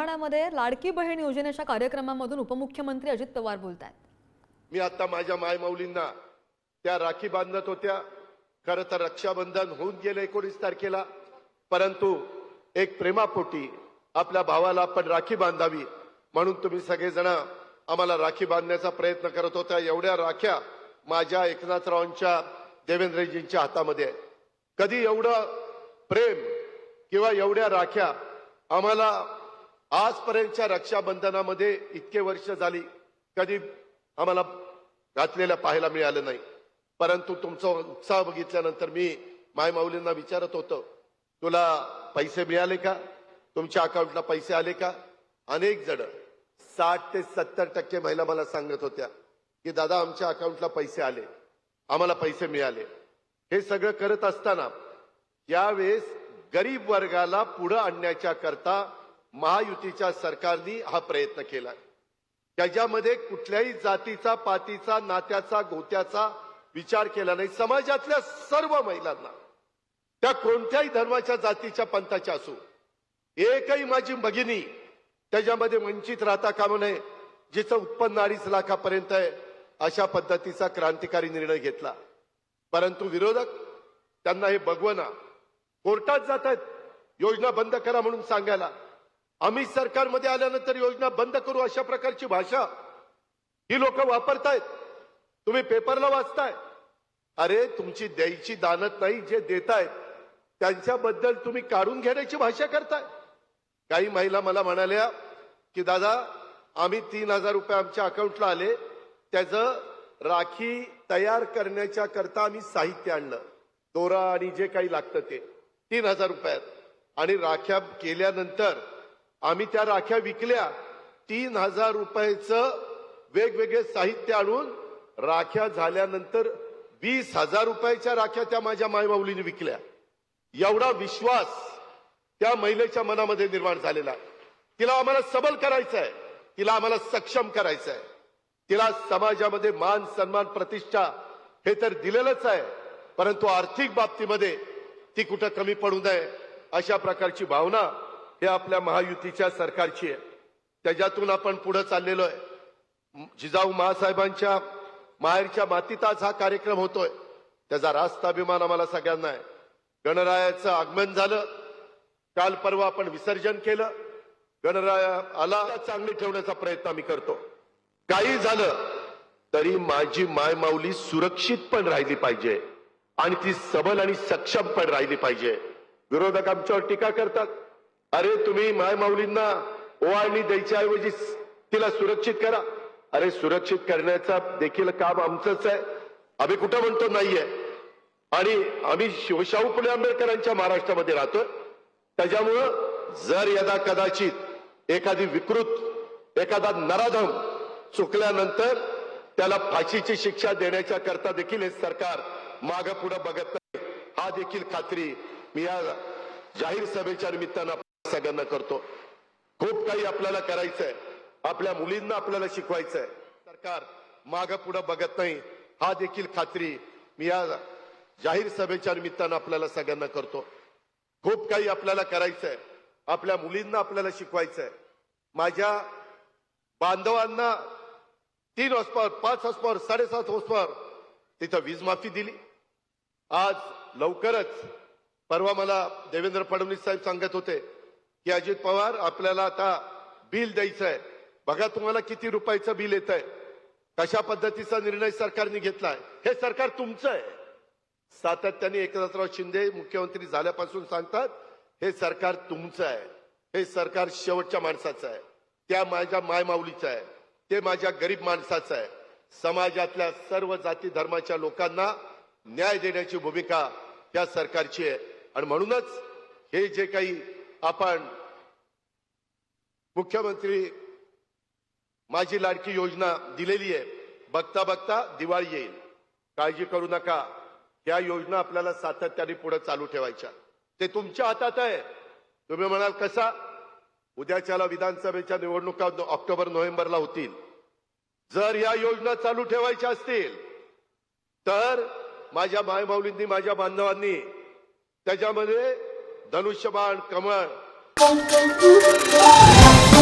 बुलढाण्यामध्ये लाडकी बहीण योजनेच्या कार्यक्रमामधून उपमुख्यमंत्री अजित पवार बोलत आहेत मी आता माझ्या मायमाऊलींना त्या राखी बांधत होत्या. खरं तर रक्षाबंधन होऊन गेलं एकोणीस तारखेला. परंतु एक प्रेमापोटी आपल्या भावाला आपण राखी बांधावी म्हणून तुम्ही सगळेजण आम्हाला राखी बांधण्याचा प्रयत्न करत होत्या एवढ्या राख्या माझ्या एकनाथरावांच्या देवेंद्रजींच्या हातामध्ये कधी एवढं प्रेम किंवा एवढ्या राख्या आम्हाला आजपर्यंतच्या रक्षाबंधनामध्ये इतके वर्ष झाली कधी आम्हाला घातलेल्या पाहायला मिळालं नाही. परंतु तुमचा उत्साह बघितल्यानंतर मी मायमाऊलींना विचारत होतो तुला पैसे मिळाले का? तुमच्या अकाउंटला पैसे आले का? अनेक जण साठ ते सत्तर टक्के महिला मला सांगत होत्या की दादा आमच्या अकाउंटला पैसे आले. आम्हाला पैसे मिळाले. हे सगळं करत असताना यावेळेस गरीब वर्गाला पुढं आणण्याच्या करता महायुतीच्या सरकारने हा प्रयत्न केला त्याच्यामध्ये कुठल्याही जातीचा पातीचा नात्याचा गोत्याचा विचार केला नाही. समाजातल्या सर्व महिलांना त्या कोणत्याही धर्माच्या जातीच्या पंथाच्या असो एकही माझी भगिनी त्याच्यामध्ये वंचित राहता कामा नये जिचं उत्पन्न अडीच लाखापर्यंत आहे अशा पद्धतीचा क्रांतिकारी निर्णय घेतला. परंतु विरोधक त्यांना हे बघवना कोर्टात जात आहेत योजना बंद करा म्हणून सांगायला. आम्ही सरकारमध्ये आल्यानंतर योजना बंद करू अशा प्रकारची भाषा ही लोक वापरतायत. तुम्ही पेपरला वाचताय. अरे तुमची द्यायची दानत नाही जे देतायत त्यांच्याबद्दल तुम्ही काढून घेण्याची भाषा करताय. काही महिला मला म्हणाल्या की दादा आम्ही तीन हजार रुपये आमच्या अकाउंटला आले. त्याचं राखी तयार करण्याच्या करता आम्ही साहित्य आणलं. दोरा आणि जे काही लागतं ते. तीन हजार रुपयात. आणि राख्या केल्यानंतर आम्ही त्या राख्या विकल्या. तीन हजार रुपयाचं वेगवेगळे साहित्य आणून राख्या झाल्यानंतर वीस हजार रुपयाच्या राख्या त्या माझ्या मायमाऊलीने विकल्या. एवढा विश्वास त्या महिलेच्या मनामध्ये निर्माण झालेला आहे. तिला आम्हाला सबल करायचं आहे तिला आम्हाला सक्षम करायचं आहे तिला समाजामध्ये मान सन्मान प्रतिष्ठा हे तर दिलेलंच आहे. परंतु आर्थिक बाबतीमध्ये ती कुठं कमी पडू नये अशा प्रकारची भावना हे आपल्या महायुतीच्या सरकारची आहे. त्याच्यातून आपण पुढे चाललेलो आहे. जिजाऊ महासाहेबांच्या माहेरच्या मातीत आज हा कार्यक्रम होतोय. त्याचा रास्त अभिमान आम्हाला सगळ्यांना आहे. गणरायाचं आगमन झालं. काल परवा आपण विसर्जन केलं. गणराया आला. चांगली ठेवण्याचा प्रयत्न आम्ही करतो. काही झालं तरी माझी मायमाऊली सुरक्षित पण राहिली पाहिजे. आणि ती सबल आणि सक्षम पण राहिली पाहिजे. विरोधक आमच्यावर टीका करतात. अरे तुम्ही माय माऊलींना ओवाळणी द्यायच्या ऐवजी तिला सुरक्षित करा. अरे सुरक्षित करण्याचा देखील काम आमचंच आहे. आम्ही कुठं म्हणतो नाहीये. आणि आम्ही शिवशाहू पुणे आंबेडकरांच्या महाराष्ट्रामध्ये राहतोय. त्याच्यामुळं जर यदा कदाचित एखादी विकृत एखादा नराधम चुकल्यानंतर त्याला फाशीची शिक्षा देण्याच्या करता देखील हे सरकार माग पुढे बघत नाही. हा देखील खात्री मी या जाहीर सभेच्या निमित्तानं सगळ्यांना करतो. खूप काही आपल्याला करायचंय. आपल्या मुलींना आपल्याला शिकवायचंय. सरकार माग पुढे बघत नाही. हा देखील खात्री मी या जाहीर सभेच्या निमित्तानं आपल्याला सगळ्यांना करतो. खूप काही आपल्याला करायचंय. आपल्या मुलींना आपल्याला शिकवायचंय. माझ्या बांधवांना तीन हॉस्पॉवर पाच हॉस्पॉवर साडेसात हॉस्पॉवर तिथं वीज माफी दिली. आज लवकरच परवा मला देवेंद्र फडणवीस साहेब सांगत होते की अजित पवार आपल्याला आता बिल द्यायचं आहे बघा तुम्हाला किती रुपयाचं बिल येत आहे कशा पद्धतीचा निर्णय सरकारने घेतलाय. हे सरकार तुमचं आहे. सातत्याने एकनाथराव शिंदे मुख्यमंत्री झाल्यापासून सांगतात हे सरकार तुमचं आहे. हे सरकार शेवटच्या माणसाचं आहे. त्या माझ्या मायमाऊलीचं आहे. ते माझ्या गरीब माणसाचं आहे. समाजातल्या सर्व जाती धर्माच्या लोकांना न्याय देण्याची भूमिका या सरकारची आहे. आणि म्हणूनच हे जे काही आपण मुख्यमंत्री माझी लाडकी योजना दिलेली आहे. बघता बघता दिवाळी येईल. काळजी करू नका. या योजना आपल्याला सातत्याने पुढे चालू ठेवायच्या. ते तुमच्या हातात आहे. तुम्ही म्हणाल कसा? उद्याच्याला विधानसभेच्या निवडणुका ऑक्टोबर नोव्हेंबरला होतील. जर या योजना चालू ठेवायच्या असतील तर माझ्या मायमाऊलींनी माझ्या बांधवांनी त्याच्यामध्ये धनुष्यबाण कमळ Pão, pão, pão.